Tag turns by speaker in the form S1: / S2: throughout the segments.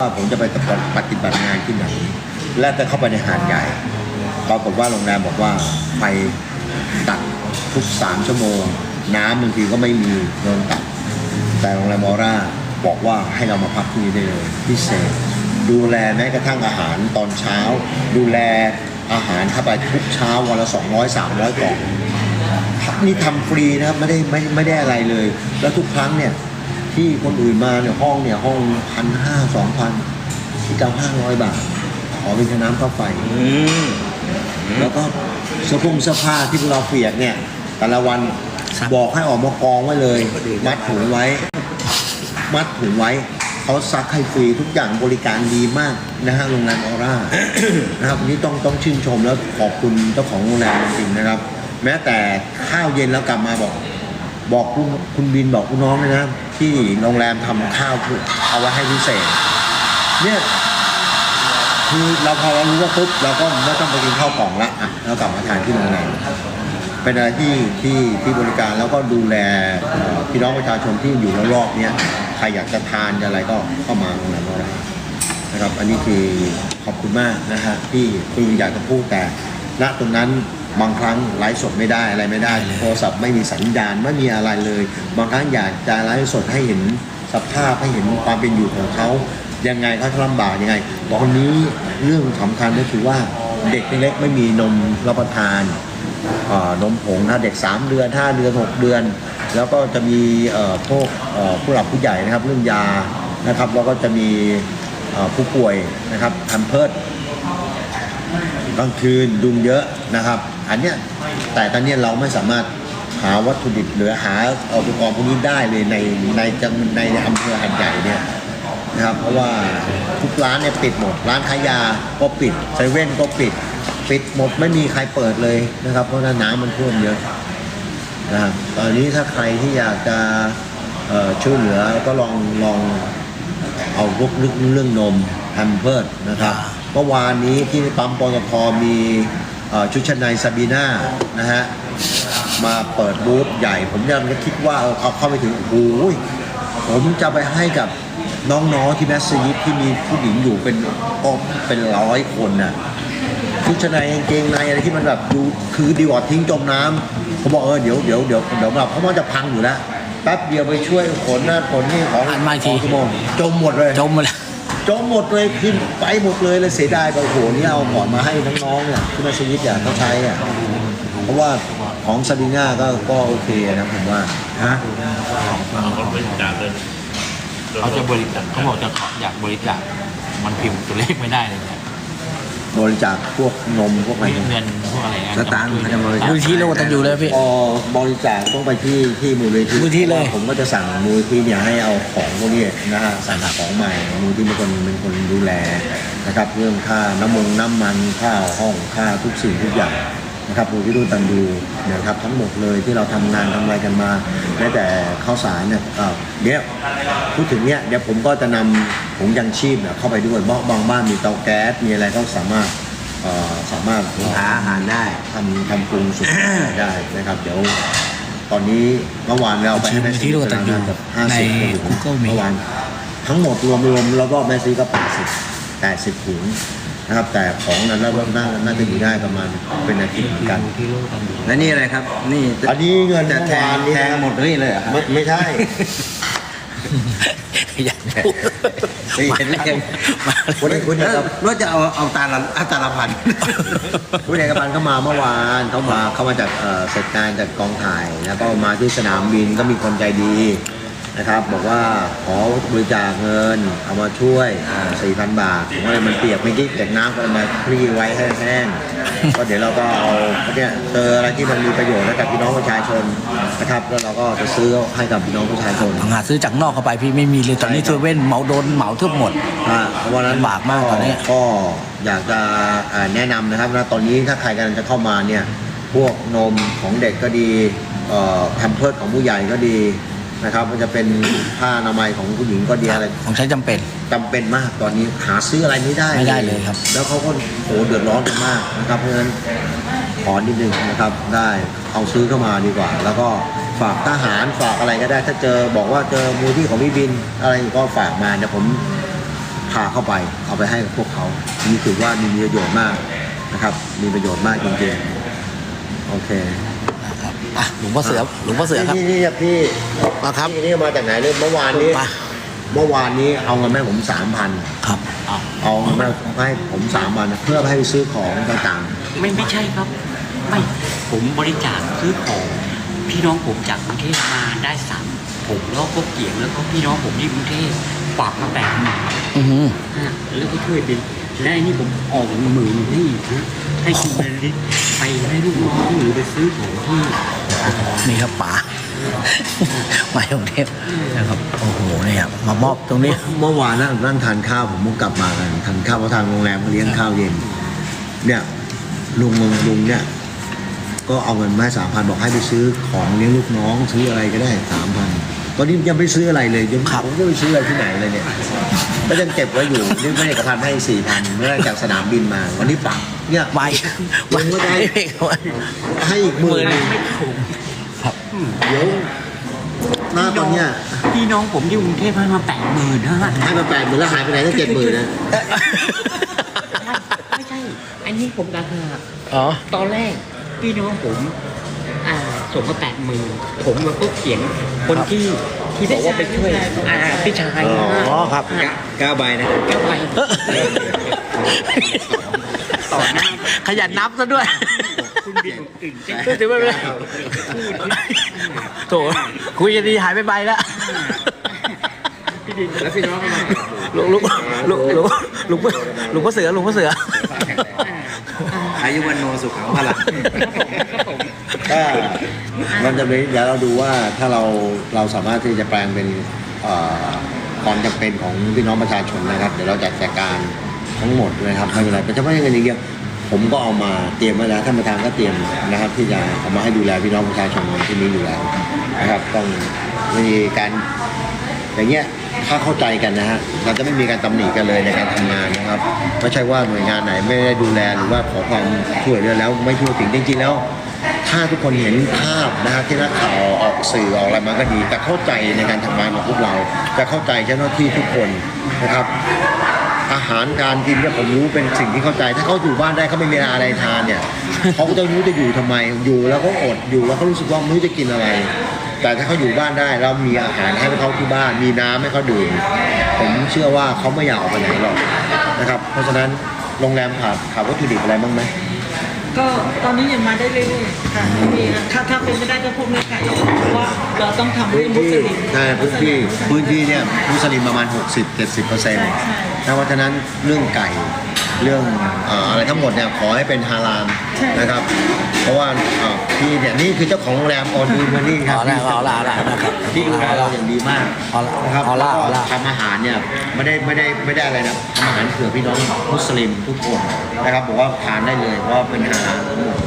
S1: ว่าผมจะไปปฏิบัติงานที่ไหน และจะเข้าไปในหาดใหญ่ปรากฏว่าโรงแรมบอกว่าไปตัดทุกสามชั่วโมง น้ำบางทีก็ไม่มีโดนตัด แต่โรงแรมออร่าบอกว่าให้เรามาพักที่นี่ได้เลยพิเศษ ดูแลแม้กระทั่งอาหารตอนเช้า ดูแลอาหารเข้าไปทุกเช้าวันละ 200 300กล่องนี่ทำฟรีนะครับไม่ได้ไม่ไม่ได้อะไรเลย แล้วทุกครั้งเนี่ยที่คนอื่นมาเนี่ยห้องเนี่ยห้อง พันห้าสองพันที่เจ้าห้าร้อยบาท ขอเป็นค่าน้ำค่าไฟแล้วก็เสื้อผงเสื้อผ้าที่พวกเราเปียกเนี่ย แต่ละวัน
S2: ครับ
S1: บอกให้ออกมากองไว้เลย มัดถุงไว้ มัดถุงไว้เขาซักให้ฟรีทุกอย่างบริการดีมากนะฮะโรงแรมออร่านะครับวันนี้ต้องต้องชื่นชมแล้วขอบคุณเจ้าของโรงแรมจริงๆนะครับ แม้แต่ข้าวเย็นแล้วกลับมาบอก บอกคุณคุณบินบอกคุณน้องเลยนะ ที่โรงแรมทำข้าวเอาไว้ให้พิเศษ เนี่ยคือเราพอเรารู้ว่าปุ๊บเราก็ไม่ต้องไปกินข้าวกล่องละอะเรากลับมาทานที่โรงแรมเป็นอะไรที่ที่ที่บริการแล้วก็ดูแลพี่น้องประชาชนที่อยู่รอบๆเนี้ยใครอยากจะทานอะไรก็เข้ามาโรงแรมเรานะครับ อันนี้คือขอบคุณมากนะฮะที่คืออยากจะพูดแต่ณตรงนั้น บางครั้งไลฟ์สดไม่ได้อะไรไม่ได้ โทรศัพท์ไม่มีสัญญาณไม่มีอะไรเลย บางครั้งอยากจะไลฟ์สดให้เห็นสภาพให้เห็นความเป็นอยู่ของเขายังไงเขาลำบากยังไง ตอนนี้เรื่องสำคัญก็คือว่าเด็กเล็กไม่มีนมรับประทานนมผงนะเด็ก 3 เดือน 5 เดือน 6 เดือน แล้วก็จะมีพวกผู้หลักผู้ใหญ่นะครับ เรื่องยานะครับแล้วก็จะมีผู้ป่วยนะครับทำเพิดกลางคืนยุงเยอะนะครับ อันเนี้ยแต่ตอนเนี้ยเราไม่สามารถหาวัตถุดิบหรือหาอุปกรณ์พวกนี้ได้เลยในในจังในอำเภอหัดใหญ่เนี่ยนะครับเพราะว่าทุกร้านเนี่ยปิดหมด ร้านขายยาก็ปิดเซเว่นก็ปิด ปิดหมดไม่มีใครเปิดเลยนะครับ เพราะว่าน้ำมันท่วมเยอะนะครับตอนนี้ถ้าใครที่อยากจะเอ่อช่วยเหลือก็ลองลองเอาพวกเรื่องเรื่องนมแฮมเพิร์ดนะครับเมื่อวานนี้ที่ปั๊มปตทมีเอ่อ ชุดชั้นในซาบีน่านะฮะมาเปิดบูธใหญ่ ผมยังคิดว่าเออเขาเข้าไปถึงโอ้โหผมจะไปให้กับน้องๆที่แมสซีดที่มีผู้หญิงอยู่เป็นก็เป็นร้อยคนน่ะชุดชั้นในกางเกงในอะไรที่มันแบบดูคือดีกว่าทิ้งจมน้ำเขาบอกเออเดี๋ยวเดี๋ยวเดี๋ยวเดี๋ยวแบบเพราะมันจะพังอยู่แล้วแป๊บเดียวไปช่วยขนนั่นขนนี่ของ
S2: หันมาอีกที
S1: สองชั่วโมงจมหมดเลย
S2: จมหมดแล้ว
S1: จมหมดเลยขึ้นไปหมดเลยเลยเสียดายไปโอ้โหนี่เอาก่อนมาให้น้องๆเนี่ยที่มาชีวิตอย่างเขาใช้อะเพราะว่าของซาบิน่าก็ก็โอเคนะผมว่าฮะ
S3: เขาบริจาคเลย
S2: เขาจะบริจาคเขาบอกจะขออยากบริจาคมันพิมพ์ตัวเลขไม่ได้เลยเนี่ย
S1: บริจาคพวกนมพวกอะไร
S2: เงินพวกอะไรเงี้ย
S1: สตางค์เขาจะบริจาค
S2: มูลที่โลตันอยู่เลยพี่
S1: พอบริจาคต้องไปที่ที่มูลนิธิ
S2: มูลนิธิเลย
S1: ผมก็จะสั่งมูลนิธิเนี่ยให้เอาของพวกนี้นะฮะสั่งของใหม่มูลนิธิเป็นคนเป็นคนดูแลนะครับเรื่องค่าน้ำมันน้ำมันค่าห้องค่าทุกสิ่งทุกอย่าง นะครับมูลที่ดูตันดูนะครับทั้งหมดเลยที่เราทำงานทำอะไรกันมาแม้แต่ข้าวสารเนี่ยเอ่อเดี๋ยวพูดถึงเนี่ยเดี๋ยวผมก็จะนำถุงยังชีพเนี่ยเข้าไปด้วยเพราะบางบ้านมีเตาแก๊สมีอะไรก็สามารถเอ่อสามารถหาอาหารได้ทำทำปรุงสุกได้นะครับ เดี๋ยวตอนนี้เมื่อวานเราไปให้แม่ซี
S2: ที่ดูตันดู
S1: กับห้า
S2: ใน
S1: สิบถุง
S2: Google มี
S1: เมื่อวานทั้งหมดรวมรวมแล้วก็แม่ซีก็แปดสิบแปดสิบถุง นะครับ แต่ของนั้นแล้วน่าน่าจะอยู่ได้ประมาณเป็นอาทิตย์เหมือนกัน
S2: ที่โลตันอยู่
S4: และนี่อะไรครับ นี่
S1: อันนี้เงิน
S4: จะ
S1: เมื่อ
S4: แทง
S1: วานนี้
S4: แทงหมดเลยเลยเหรอครับ
S1: ไม่ไม่ใช่
S2: อยากพูด
S4: เห็นแล้ว
S2: มา
S1: คุณคุณ
S4: แล้
S1: เอก
S4: วว่าจะเอาเอาตาละเอาตาละพัน
S1: คุณเอกพันธ์เข้ามาเมื่อวานเขามาเข้ามาจากเอ่อเสร็จงานจากกองถ่าย แล้วก็มาที่สนามบินก็มีคนใจดี นะครับ บอกว่าขอบริจาคเงิน เอามาช่วยสี่พันบาทผมว่ามันเปียกไม่กี่จากน้ำก็เอามาคลี่ไว้ให้แห้งก็เดี๋ยวเราก็เอาเนี่ยเจออะไรที่มันมีประโยชน์ให้กับพี่น้องประชาชนนะครับ แล้วเราก็จะซื้อให้กับพี่น้องประชาชน
S2: หาซื้อจากนอกเข้าไปพี่ไม่มีเลยตอนนี้เซเว่นเหมาโดนเหมาทุกหมด
S1: อ่าเพราะฉะนั้น
S2: ลำบากมากตอนนี้
S1: ก็อยากจะอ่าแนะนำนะครับนะตอนนี้ถ้าใครกำลังจะเข้ามาเนี่ยพวกนมของเด็กก็ดีแพมเพิร์ดของผู้ใหญ่ก็ดี นะครับ มันจะเป็นผ้าอนามัยของผู้หญิงก็ดีอะไร
S2: ของใช้จำเป็น
S1: จำเป็นมากตอนนี้หาซื้ออะไรไม่ได้
S2: ไม่ได้เลยครับ
S1: แล้วเขาก็โหเดือดร้อนกันมากนะครับเพราะฉะนั้นขอนิดนึงนะครับ ได้เอาซื้อเข้ามาดีกว่า แล้วก็ฝากทหารฝากอะไรก็ได้ ถ้าเจอบอกว่าเจอมูลที่ของพี่บิน อะไรก็ฝากมาเดี๋ยวผมพาเข้าไป เอาไปให้กับพวกเขานี่ถือว่ามีประโยชน์มากนะครับ มีประโยชน์มากจริงๆโอเค
S2: นะครับ อะหลวงพ่อเสือหลวงพ่อเสือครับ
S1: นี่นี่พี่
S2: มาครับ
S1: นี่นี่มาจากไหนเนี่ยเมื่อวานนี้
S2: มา
S1: เมื่อวานนี้เอาเงินแม่ผมสามพัน
S2: ครับเอา
S1: เอาเงินแม่ให้ผมสามพันเพื่อให้ไปซื้อของต่าง
S5: ไม่ไม่ใช่ครับ ไม่ผมบริจาคซื้อของพี่น้องผมจากกรุงเทพมาได้สามผมแล้วก็เกี่ยงแล้วก็พี่น้องผมที่กรุงเทพฝากมาแปดหมื่น
S2: อือหือ
S5: ฮะแล้วก็ช่วยเป็นและไอ้นี่ผมออกหมื่นให้อีกฮะ ให้คุณบริษไปให้ลูกน้องหรือไปซื้อของที่
S2: นี่ครับป๋ามาจากกรุงเทพนะครับโอ้โหเนี่ยครับมามอบตรงนี้
S1: เมื่อวานนั่งนั่งทานข้าวผมก็กลับมากันทานข้าวเพราะทางโรงแรมเขาเลี้ยงข้าวเย็น เนี่ยลุงลุงลุงเนี่ย ก็เอาเงินมาสามพันบอกให้ไปซื้อของเลี้ยงลูกน้องซื้ออะไรก็ได้สามพัน ตอนนี้ยังไม่ซื้ออะไรเลยยัง
S2: ครับ
S1: ผมก็ไปซื้ออะไรที่ไหนเลยเนี่ยก็ยังเก็บไว้อยู่นี่ไม่ได้กระพันให้สี่พันเมื่อจากสนามบินมา วันนี้ปักเนี่ย
S2: ไว
S1: ลุงก็ได้
S2: ไว
S1: ให้อีกหมื่นหนึ่ง
S2: ครับ
S1: เดี๋ยวหน้าตอนเนี้ย
S5: พี่น้องผมที่กรุงเทพให้มาแปดหมื่นฮะ
S1: ให้มาแปดหมื่นแล้วหายไปไหนตั้งเจ็ดหมื่นนะ
S5: ไม่ใช่ อันนี้ผมต่างหาก
S2: อ๋อ
S5: ตอนแรกพี่น้องผมอ่า ส่งมาแปดหมื่นผมมาปุ๊บเขียนคนที่ที่บอกว่าไปช่วยอ่าพี่ชาย
S2: อ๋อครับ
S4: เก้าใบนะ
S5: แก้วไปต่อหน้า
S2: ขยันนับซะด้วย
S5: คุณบินตื่นเต้น
S2: เดี๋ยวไม่เป็นไรโถคุยกันดีหายไปใบแล้ว
S5: พี่ดิน
S4: แล้วพี่น้องมา
S2: ลุงลุงลุงลุงลุงลุงพ่อเสือลุงพ่อเสือ
S4: อายุวันโนสุขังพลัง
S1: ก็มันจะเป็นเดี๋ยวเราดูว่าถ้าเราเราสามารถที่จะแปลงเป็นเอ่อความจำเป็นของพี่น้องประชาชนนะครับ เดี๋ยวเราจัดจัดการทั้งหมดนะครับไม่เป็นไรแต่จะไม่ใช่เงินอย่างเดียวผมก็เอามาเตรียมไว้แล้วท่านประธานก็เตรียมนะครับ ที่จะเอามาให้ดูแลพี่น้องประชาชนที่นี้อยู่แล้วนะครับ ต้องมีการอย่างเงี้ยถ้าเข้าใจกันนะฮะเราจะไม่มีการตำหนิกันเลยในการทำงานนะครับไม่ใช่ว่าหน่วยงานไหนไม่ได้ดูแลหรือว่าขอความช่วยเหลือแล้วไม่ช่วยถึงจริงๆแล้ว ถ้าทุกคนเห็นภาพนะฮะที่นักข่าวออกสื่อออกอะไรมาก็ดี แต่เข้าใจในการทำงานของพวกเรา จะเข้าใจเจ้าหน้าที่ทุกคนนะครับ อาหารการกินเนี่ยผมรู้เป็นสิ่งที่เข้าใจ ถ้าเขาอยู่บ้านได้เขาไม่มีอะไรทานเนี่ยเขาก็จะรู้จะอยู่ทำไมอยู่แล้วก็อดอยู่แล้วเขารู้สึกว่าไม่รู้จะกินอะไรแต่ถ้าเขาอยู่บ้านได้เรามีอาหารให้เขาที่บ้าน มีน้ำให้เขาดื่มผมเชื่อว่าเขาไม่อยากออกไปไหนหรอกนะครับ เพราะฉะนั้นโรงแรมขาดขาดวัตถุดิบอะไรบ้างไหม
S6: ก็ตอนนี้ยังมาได้เรื่อยๆค่ะมีถ้าถ้าเป็นไม่ได้ก็พวกเนื้อไก่เพราะว่าเราต้องทำด้วยมุสลิม
S1: ใช่พื้นที่พื้นที่เนี่ยมุสลิมประมาณ 60-70%เปอร์เซ็นต์
S6: ใช่
S1: เพราะฉะนั้นเรื่องไก่เรื่องเอ่ออะไรทั้งหมดเนี่ยขอให้เป็นฮาลาล
S6: ใช่
S1: นะครับ เพราะว่าเอ่อพี่เนี่ยนี่คือเจ้าของโรงแรมออนดูมานี่ครับ
S2: เอาละเอาละเอาละนะครับ
S1: ที่ดูแลเราอย่างดีมาก
S2: เอาละ
S1: นะครับ
S2: เอาละ
S1: แล้วก็
S2: เอาละ
S1: ทำอาหารเนี่ยไม่ได้ไม่ได้ไม่ได้อะไรนะทำอาหารเผื่อพี่น้องมุสลิมทุกคนนะครับบอกว่าทานได้เลยเพราะว่าเป็นฮาลาลทั้งหมด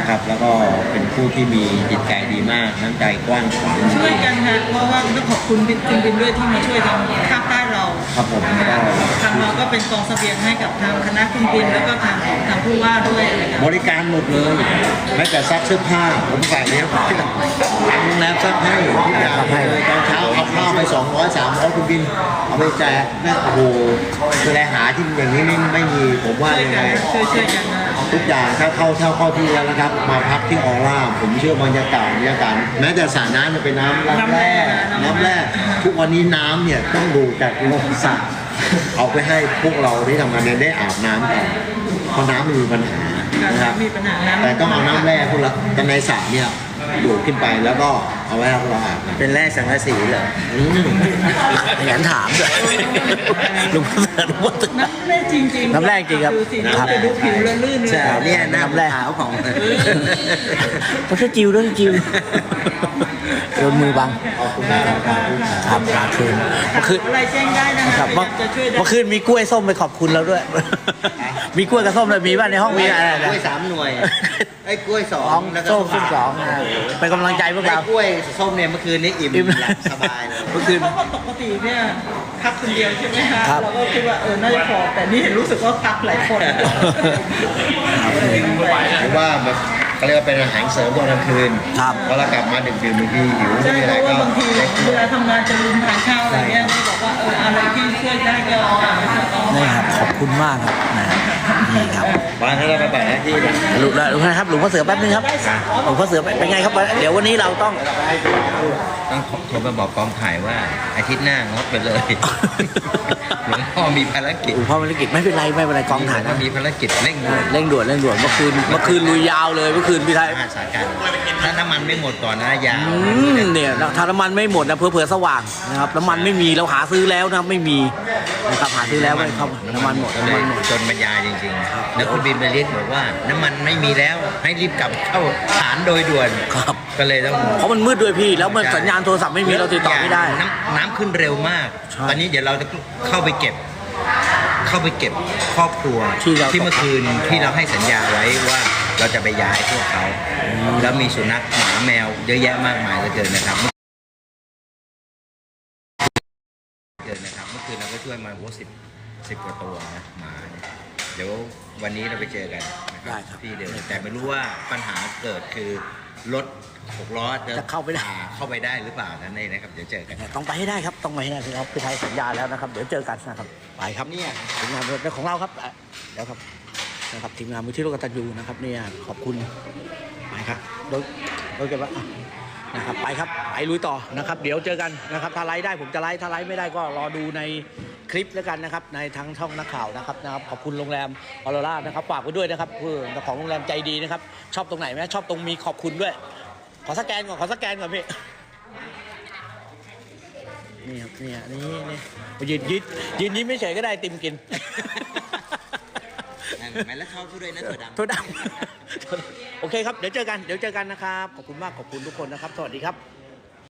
S1: นะครับ แล้วก็เป็นผู้ที่มีจิตใจดีมากน้ำใจกว้างขวาง
S6: ช่วยกันค่ะเพราะว่าต้องขอบคุณบินคุณบินด้วยที่มาช่วยทางภาคใต้เรา
S1: ครับผม
S6: นะคะทางเราก็เป็นกองเสบียงให้กับทางคณะคุณบินแล้วก็ทางของทางผู้ว่าด้วยอะไรอย่างเงี้ย
S1: บริการหมดเลยแม้แต่ซักเสื้อผ้าผมใส่เนี้ยทางโรงแรมซักให้ทุกอย่างเลยตอนเช้าเอาข้าวไป200 300คุณบินเอาไปแจกนะโอ้โหคือแลหาที่อย่างนี้นี่ไม่มีผมว่า
S6: ช่วย
S1: ยัง
S6: กั
S1: ไง
S6: นช่วยช่วยกันนะ
S1: ทุกอย่างถ้าเข้าเช่าเข้าที่แล้วนะครับ มาพักที่ออร่าผมเชื่อบรรยากาศบรรยากาศแม้แต่สระน้ำจะเป็นน้ำน้ำแร่น้ำแร่ทุกวันนี้น้ำเนี่ยต้องดูจากลงสระเอาไปให้พวกเราที่ทำงานเนี่ยได้อาบน้ำกันเพราะน้ำมันมีปัญหานะครับ
S6: มีปัญหาน้ำ
S1: แต่ต้องเอาน้ำแร่พวกเราแต่ในสระเนี่ยดูดขึ้นไปแล้วก็ เอาไว้ให้พวกเราอาบกัน
S4: เป็นแร่สังกะสีเหรอ
S1: อืม
S2: ขยันถามด้วยลุงพ่อเสือลุงพ่อเสือ
S6: น้ำแร่จริงๆ
S2: น้ำแร่จริงครับ
S6: ดูสิน้ำจะดูผิวละลื่นเลย
S4: ใช่เนี่ยหน้า
S2: น้ำแร่
S4: ขาวของ
S2: ไม่ใช่จิวเรื่องจิวโดนมือบัง
S1: ขอบคุณมากครับ
S2: ครับขาคืนเมื่อคืน
S6: อะไรแจ้งได้นะ
S2: ค
S6: ค
S2: รั
S6: รั
S2: บบเมื่อ
S6: จะช่วยได้
S2: เมื่อคืนมีกล้วยส้มไปขอบคุณเราด้วย มีกล้วยกับส้มเลยมีบ้านในห้องมีอะไร
S4: กล้วยสามหน่วยไอ้กล้วยสอ
S2: สองง
S4: แล้วก็
S2: ส้มส้มสองนะเป็นกำลังใจพวก
S4: ไอ้
S2: เรา
S4: กล้วยส้มเนี่ยเมื่อคืนนี้อิ่ม
S2: อิ่ม
S4: หลับสบายเลย
S2: เมื่อคืน
S6: เพราะว่าปกติเนี่ยพักคนเดียวใช่ไหมคะ
S2: ครับ
S6: เราก็คิดว่าเออน่าจะพอแต่นี่เห็นรู้สึกว่าพักหลายคน
S1: หรือว่าแบบก็เรียกว่าเป็นอาหารเสริมตอนกลางคืน
S2: ครับ
S1: พอเรากลับมาดึกดื่นบางทีหิว
S6: ใช่
S1: ไม่มี
S6: เพ
S1: อะไร
S6: ราะว่า
S1: ก็
S6: บางที
S1: ได้กิน
S6: เวลาทำงานจะลืมทานข้าวอะไรเงี้ยนี่บอกว่าเอออะไรที่ช่วยได้ก็เอาอะเอา
S2: นี่ครับขอบคุณมากครับนะนี่ครับ
S1: วางให้เราไปแบ่งหน้า
S2: หลุงหลวงนะครับหลวงพ่อเสือแป๊บนึงครับหลวงพ่อเสือเป็นไงครับ เดี๋ยววันนี้เราต้อง
S4: ต้องโทรไปบอกกองถ่ายว่าอาทิตย์หน้างดไปเลย หลวงพ่อมีภารกิจ
S2: หลวงพ่อภารกิจไม่เป็นไรไม่เป็นไรกองถ่าย
S4: หลว
S2: นะ
S4: พ่มีภารกิจเร่งด่วน
S2: เร่งด่วนเร่งด่วนเมื่อคืนเมื่อคืนลุยยาวเลยเมื่อคืนพี่ไทย
S4: อาสาการถ้าน้ำมันไม่หมดก่อนนะยาว
S2: อืมเนี่ยถ้าน้ำมันไม่หมดนะเผื่อๆสว่างนะครับน้ำมันไม่มีเราหาซื้อแล้วนะไม่มีนะครับหาซื้อแล้วไม่เข้าน้ำมันหมด
S4: ก็
S2: น้ำ
S4: เล
S2: มัน
S4: ย
S2: หมด
S4: จนบรรยายจริงๆแล้วคุณบินไปเรียกบอกว่า น้ำมันไม่มีแล้วให้รีบกลับเข้าฐานโดยด่วน
S2: ครับ
S4: ก็เลยต้อง
S2: เพราะมันมืดด้วยพี่ แล้วมันสัญญาณโทรศัพท์ไม่มีเราติดต่อไม่ได้
S4: น้ำน้ำขึ้นเร็วมาก
S2: ใช่
S4: ตอนนี้เดี๋ยวเราจะเข้าไปเก็บ เข้าไปเก็บครอบครัว
S2: ที่เรา
S4: เมื่อคืนที่เราให้สัญญาไว้ว่าเราจะไปย้ายพวกเขา แล้วมีสุนัขหมาแมวเยอะแยะมากมายเหลือเกินนะครับเกินนะครับเมื่อคืนเราก็ช่วยมาโอ้สิบสิบกว่าตัวนะหมาเนี่ยเดี๋ยววันนี้เราไปเจอกันนะค
S2: ได้
S4: รับ
S2: ครับ
S4: ที่เดิมแต่ไม่รู้ว่าปัญหาเกิดคือ รถหกล้อ
S2: จะเข้าไปได้
S4: อ่เข้าไปได้หรือเปล่านั่นเองนะครับเดี๋ยวเจอกัน
S2: ต้องไปให้ได้ครับต้องไปให้ได้พี่ครับพี่ไทยสัญญาแล้วนะครับ เดี๋ยวเจอกันนะครับไปครับเนี่ยทีมงานของเราครับอะเดี๋ยวครับนะครับทีมงานมือที่โลกตันยูนะครับเนี่ยขอบคุณไปครับโดยโดยกันว่าอะนะครับไปครับไปลุยต่อนะครับ เดี๋ยวเจอกันนะครับถ้าไลฟ์ได้ผมจะไลฟ์ถ้าไลฟ์ไม่ได้ก็รอดูใน คลิปแล้วกันนะครับ ในทั้งช่องนักข่าวนะครับนะครับขอบคุณโรงแรมออโรรานะครับฝากไว้ด้วยนะครับเพื่อเจ้าของโรงแรมใจดีนะครับ ชอบตรงไหนไหมชอบตรงมีขอบคุณด้วย ขอสแกนก่อนขอสแกนก่อนพี่นี่ครับเนี่ยนี่นี่ยืนยืนยืนยิ้มไม่เฉยก็ได้ไอติมกิน
S4: ไม่แล้วเขาช่วยด้วยนะถั่วดำ
S2: โทษดำโอเคครับเดี๋ยวเจอกันเดี๋ยวเจอกันนะครับขอบคุณมากขอบคุณทุกคนนะครับ สวัสดีครับ